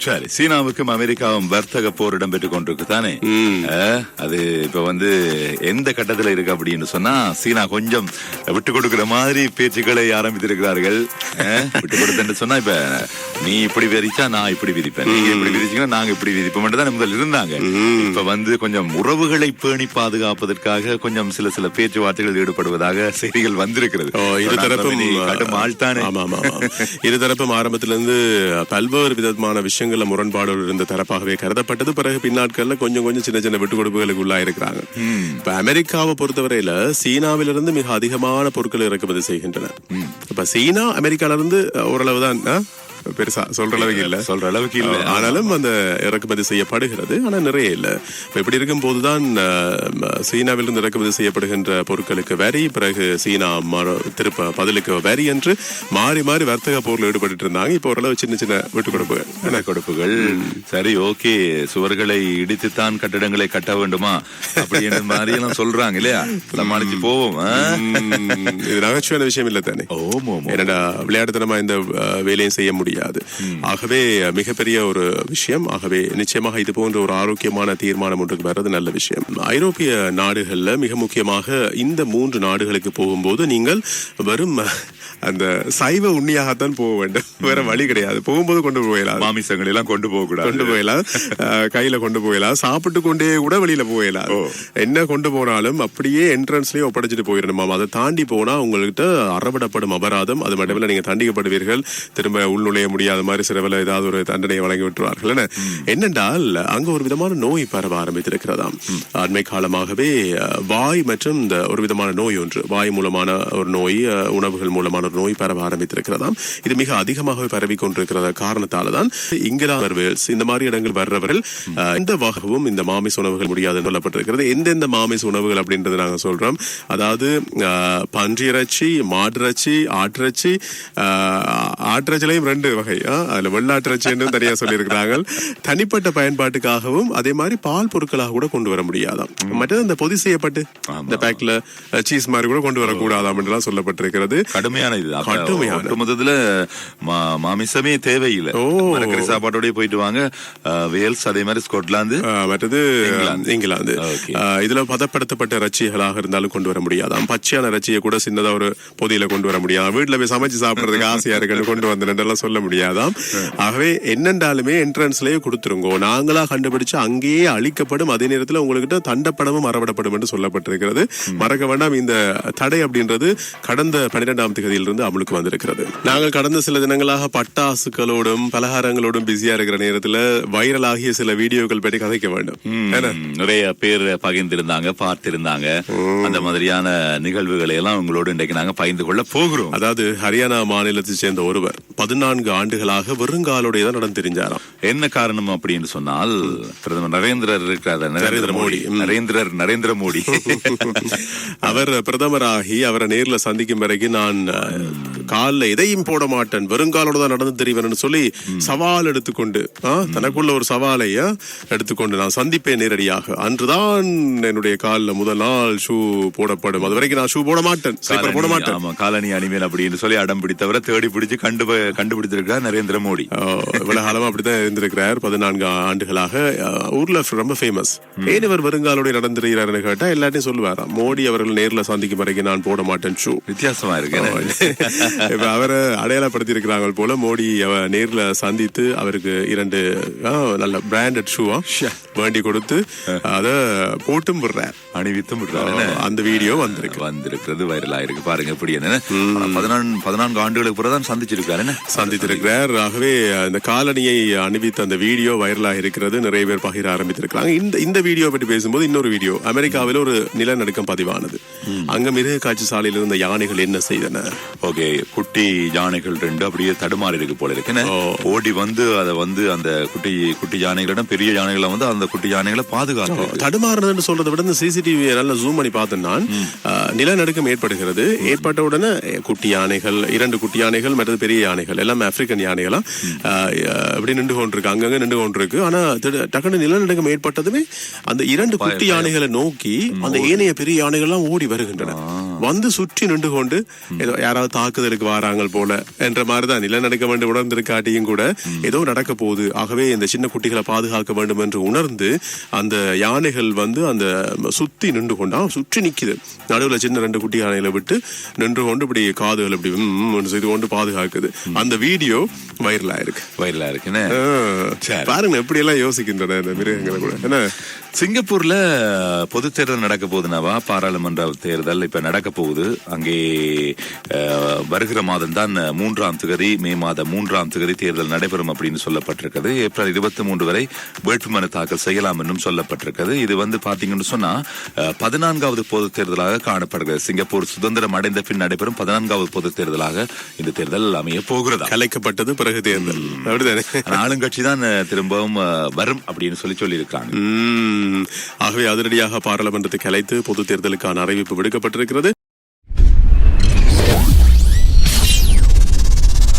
சரி சீனாவுக்கும் அமெரிக்காவும் வர்த்தக போர் இடம்பெற்றுக் கொண்டிருக்கு தானே? அது இப்ப வந்து எந்த கட்டத்துல இருக்கு அப்படின்னு சொன்னா சீனா கொஞ்சம் விட்டு கொடுக்கிற மாதிரி பேச்சுக்களை ஆரம்பித்திருக்கிறார்கள். விட்டு கொடுத்தேன்னு சொன்னா இப்ப நீ இப்படி விதிச்சா நான் இப்படி விதிப்பேன் நீங்க இப்படி விதிச்சீங்கன்னா நாங்க இப்படி விதிப்போம் தான் முதல்ல இருந்தாங்க. இப்ப வந்து கொஞ்சம் உறவுகளை பேணி பாதுகாப்பதற்காக கொஞ்சம் சில சில பேச்சுவார்த்தைகள் ஈடுபடுவதாக செய்திகள் வந்திருக்கிறது. ஓ, இரு தரப்பும் நீ கடும் ஆள்தானே ஆமா ஆமா ஆமா. இரு தரப்பும் ஆரம்பத்திலிருந்து பல்வேறு விதமான விஷயங்கள்ல முரண்பாடுகள் இருந்த தரப்பாகவே கருதப்பட்டது. பிறகு பின்னாட்கள்ல கொஞ்சம் கொஞ்சம் சின்ன சின்ன விட்டு கொடுப்புகளுக்கு உள்ளாயிருக்கிறாங்க இப்ப அமெரிக்காவை பொறுத்தவரையில சீனாவிலிருந்து மிக அதிகமான பொருட்கள் இறக்குமதி செய்கின்றன இப்ப சீனா அமெரிக்கால இருந்து ஓரளவு தான் பெருசா சொல்ற அளவுக்கு இல்ல. சொல்ற அளவுக்கு இல்ல. ஆனாலும் அந்த இறக்குமதி செய்யப்படுகிறது ஆனா நிறைய இல்ல. இப்ப இப்படி இருக்கும் போதுதான் சீனாவிலிருந்து இறக்குமதி செய்யப்படுகின்ற பொருட்களுக்கு வரி பிறகு சீனா திருப்ப பதிலுக்கு வரி என்று மாறி மாறி வர்த்தக போர்ல ஈடுபட்டு இருந்தாங்க. இப்போ ஓரளவு சின்ன சின்ன விட்டு கொடுப்பு என்ன கொடுப்புகள். சரி ஓகே. சுவர்களை இடித்துத்தான் கட்டிடங்களை கட்ட வேண்டுமா? அப்படின்னு மாதிரி எல்லாம் சொல்றாங்க இல்லையா? சமாளிச்சு போவோம்? இது நகைச்சுவையான விஷயம் இல்ல தானே? ஓம் என்னடா விளையாட்டுத்தனமா இந்த வேலையும் செய்ய முடியாது. ஆகவே மிகப்பெரிய ஒரு விஷயம். ஆகவே நிச்சயமாக இது போன்ற ஒரு ஆரோக்கியமான தீர்மானம் ஒன்றுக்கு வர்றது நல்ல விஷயம். ஐரோப்பிய நாடுகள்ல மிக முக்கியமாக இந்த மூன்று நாடுகளுக்கு போகும்போது நீங்கள் வெறும் அந்த சைவ உண்ணியாகத்தான் போக வேண்டும். வேற வழி கிடையாது. போகும்போது கொண்டு போயிடலாம் மாமிசங்கள் எல்லாம் கொண்டு போக கூடாது. கொண்டு போயலாம். அஹ், கையில கொண்டு போயலாம். சாப்பிட்டு கொண்டே கூட வெளியில போயலாம். என்ன கொண்டு போனாலும் அப்படியே என்ட்ரன்ஸ்லயே ஒப்படைச்சிட்டு போயிடணுமா அதை தாண்டி போனா உங்கள்கிட்ட அறவிடப்படும் அபராதம். அது மட்டும் நீங்க தண்டிக்கப்படுவீர்கள். திரும்ப உள்நுழைய முடியாத மாதிரி சிறவில் ஏதாவது ஒரு தண்டனையை வழங்கி விட்டுருவார்கள் என்ன? என்னென்றால் அங்க ஒரு விதமான நோய் பரவ ஆரம்பித்திருக்கிறதாம். அண்மை காலமாகவே வாய் மற்றும் இந்த ஒரு விதமான நோய் ஒன்று வாய் மூலமான ஒரு நோய் உணவுகள் மூலமான ஒரு நோய் பரவ ஆரம்பித்திருக்கிறதாம். இது மிக அதிகமாகவே பரவி கொண்டிருக்கிற காரணத்தால தான் இங்கிலாந்து வேல்ஸ் இந்த மாதிரி இடங்கள் வர்றவர்கள் அஹ், இந்த வகவும் இந்த மாமிச உணவுகள் முடியாது சொல்லப்பட்டிருக்கிறது. எந்தெந்த மாமிச உணவுகள் அப்படின்றது நாங்க சொல்றோம். அதாவது பன்றியிறச்சி மாட்டிறச்சி இறைச்சி ஆட்டிறச்சிலையும் ரெண்டு வகை அஹ், அதுல வெள்ளாட்டிறைச்சி என்று தனியா சொல்லியிருக்கிறாங்க தனிப்பட்ட பயன்பாட்டுக்காகவும் அதே மாதிரி பால் பொருட்களாக கூட கொண்டு வர முடியாதாம். மற்றது இந்த பொதி செய்யப்பட்டு இந்த பேக்ல சீஸ் மாதிரி கூட கொண்டு வரக்கூடாதாம் என்றெல்லாம் சொல்லப்பட்டிருக்கிறது. கடுமையான இது. கடுமையான. மொத்தத்துல மாமிசமே தேவையில்லை. ஓ. சாப்பாட்டோடய போயிட்டு வாங்க. வேல்ஸ் அதே மாதிரி ஸ்காட்லாந்து மற்றது இங்கிலாந்து. இதுல பதப்படுத்தப்பட்ட இறைச்சிகளாக இருந்தாலும் கொண்டு வர முடியாதாம். பச்சையான இறைச்சியை கூட சின்னதா ஒரு பொதியில கொண்டு வர முடியாது வீட்டுல போய் சமைச்சு சாப்பிடுறதுக்கு ஆசையா இருக்குன்னு கொண்டு வந்தேன் சொல்ல முடியாதாம். ஆகவே என்னென்றாலுமே என்ட்ரன்ஸ்லயே கொடுத்துருங்கோ. நாங்களா கண்டுபிடிச்சு அங்கேயே அழிக்கப்படும். அதே நேரத்துல உங்ககிட்ட தண்டப்படமும் மறவிடப்படும் என்று சொல்லப்பட்டிருக்கிறது. மறக்க வேண்டாம் இந்த தடை அப்படின்றது கடந்த பன்னிரெண்டாம் தேதியிலிருந்து அமலுக்கு வந்திருக்கிறது. நாங்கள் கடந்த சில தினங்களாக பட்டாசுகளோடும் பலகாரங்களோடும் பிஸியா இருக்கிற நேரத்துல வைரலாகிய சில வீடியோக்கள் பற்றி கதைக்க வேண்டும். நிறைய பேர் பகிர்ந்திருந்தாங்க பார்த்திருந்தாங்க. அந்த மாதிரியான நிகழ்வுகளை எல்லாம் உங்களோடு இன்றைக்கு நாங்க பகிர்ந்து கொள்ள போகிறோம். அதாவது ஹரியானா மாநிலத்தை சேர்ந்த ஒருவர். பதினான்கு ஆண்டுகளாக வெறுங்காலோடைய தான் நடந்து தெரிஞ்சாராம். என்ன காரணம் அப்படின்னு சொன்னால் பிரதமர் நரேந்திரர் இருக்கிறார் நரேந்திர மோடி. நரேந்திரர் நரேந்திர மோடி. அவர் பிரதமராகி அவரை நேர்ல சந்திக்கும் வரைக்கும் நான் கால்ல எதையும் போட மாட்டேன் வெறுங்காலோட தான் நடந்து தெரிவேன் சொல்லி சவால் எடுத்துக்கொண்டு தனக்குள்ள ஒரு சவாலை எடுத்துக்கொண்டு நான் சந்திப்பேன் நேரடியாக. அன்றுதான் என்னுடைய கால்ல முதல் நாள் ஷூ போடப்படும். அது வரைக்கும் நான் ஷூ போட மாட்டேன் போட மாட்டேன். காலனி அணிமேல் அப்படின்னு சொல்லி அடம் பிடித்தவரை தேடி பிடிச்சு கண்டு கண்டுபிடித்திருக்கிறார் நரேந்திர மோடி. இவ்வளவு காலமா அப்படித்தான் இருந்திருக்கிறார். பதினான்கு ஆண்டுகளாக ஊர்ல ரொம்ப ஃபேமஸ் ஏன் இவர் வருங்காலோட நடந்திருக்கிறாருன்னு கேட்டா எல்லாத்தையும் சொல்லுவாராம் மோடி அவர்கள் நேர்ல சந்திக்கும் வரைக்கும் நான் போட மாட்டேன் ஷூ. வித்தியாசமா இருக்கு? இப்ப அவரை அடையாளப்படுத்தி இருக்கிறாங்க போல மோடி அவ நேர்ல சந்தித்து அவருக்கு இரண்டு நல்ல பிராண்டட் ஷூவா வேண்டி கொடுத்து அத போட்டும் விடுறார். அணிவித்தும் விடுறாரு? அந்த வீடியோ வந்திருக்கு. வந்திருக்கிறது வைரலா இருக்கு பாருங்க எப்படி என்ன? பதினான்கு ஆண்டுகளுக்கு பிறகு தான் சந்திச்சிருக்காரு என்ன? சந்தித்திருக்கிறார். ஆகவே அந்த காலணியை அணிவித்த அந்த வீடியோ வைரலாக இருக்கிறது. நிறைய பேர் பகிர ஆரம்பித்திருக்கிறாங்க. இந்த இந்த வீடியோ பற்றி பேசும்போது இன்னொரு வீடியோ. அமெரிக்காவில் ஒரு நிலநடுக்கம் பதிவானது. அங்க மிருக காட்சி சாலையில் இருந்த யானைகள் என்ன செய்தன? ஓகே குட்டி யானைகள் ரெண்டு அப்படியே தடுமாறி இருக்கு போல இருக்கு. என்ன? ஓ. ஓடி வந்து அதை வந்து அந்த குட்டி குட்டி யானைகளிடம் பெரிய யானைகளை வந்து அந்த குட்டி யானைகளை பாதுகாத்து தடுமாறுறதுன்னு சொல்றதை விட இந்த சிசிடிவி நல்லா ஜூம் பண்ணி பார்த்தேன் நான். நிலநடுக்கம் ஏற்படுகிறது. ஏற்பட்ட உடனே குட்டி யானைகள் இரண்டு குட்டி யானைகள் மற்றது பெரிய யானை யானைகள் எல்லாமே ஆப்பிரிக்கன் யானைகளா ஆஹ், அப்படி நின்று கொண்டிருக்கு அங்கங்க நின்று கொண்டிருக்கு ஆனா திடு- டக்குனு நிலநடுக்கம் ஏற்பட்டதுமே அந்த இரண்டு குட்டி யானைகளை நோக்கி அந்த ஏனைய பெரிய யானைகள்லாம் ஓடி வருகின்றன வந்து சுற்றி நின்று கொண்டு ஏதோ யாராவது தாக்குதலுக்கு வராங்க போல என்ற மாதிரிதான் நிலநடுக்கம் என்று உணர்ந்திருக்காட்டியும் கூட ஏதோ நடக்க போகுது ஆகவே இந்த சின்ன குட்டிகளை பாதுகாக்க வேண்டும் என்று உணர்ந்து அந்த யானைகள் வந்து அந்த சுத்தி நின்று கொண்டா சுற்றி நிக்குது நடுவுல சின்ன ரெண்டு குட்டி யானைகளை விட்டு நின்று கொண்டு இப்படி காதுகள் இப்படி செய்து கொண்டு பாதுகாக்குது அந்த வீடியோ வைரல் ஆயிருக்கு. வயலா இருக்குன்னு. பாருங்க எப்படி எல்லாம் யோசிக்கின்றன இந்த மிருகங்களை கூட. என்ன? சிங்கப்பூர்ல பொது தேர்தல் நடக்க போகுதுனாவா பாராளுமன்ற தேர்தல் இப்ப நடக்க போகுது. அங்கே வருகிற மாதம் தான் மூன்றாம் திகதி மே மாதம் மூன்றாம் திகதி தேர்தல் நடைபெறும் அப்படின்னு சொல்லப்பட்டிருக்கிறது ஏப்ரல் இருபத்தி மூன்று வரை வேட்புமனு தாக்கல் செய்யலாம் என்றும் சொல்லப்பட்டிருக்கிறது இது வந்து பாத்தீங்கன்னு சொன்னா பதினான்காவது பொது தேர்தலாக காணப்படுகிறது. சிங்கப்பூர் சுதந்திரம் அடைந்த பின் நடைபெறும் பதினான்காவது பொது தேர்தலாக இந்த தேர்தல் அமைய போகிறதா? கலைக்கப்பட்டது பிறகு தேர்தல். ஆளுங்கட்சி தான் திரும்பவும் வரும் அப்படின்னு சொல்லி சொல்லியிருக்காங்க. ஆகவே அதிரடியாக பாராளுமன்றத்தை கலைத்து பொது தேர்தலுக்கான அறிவிப்பு விடுக்கப்பட்டிருக்கிறது.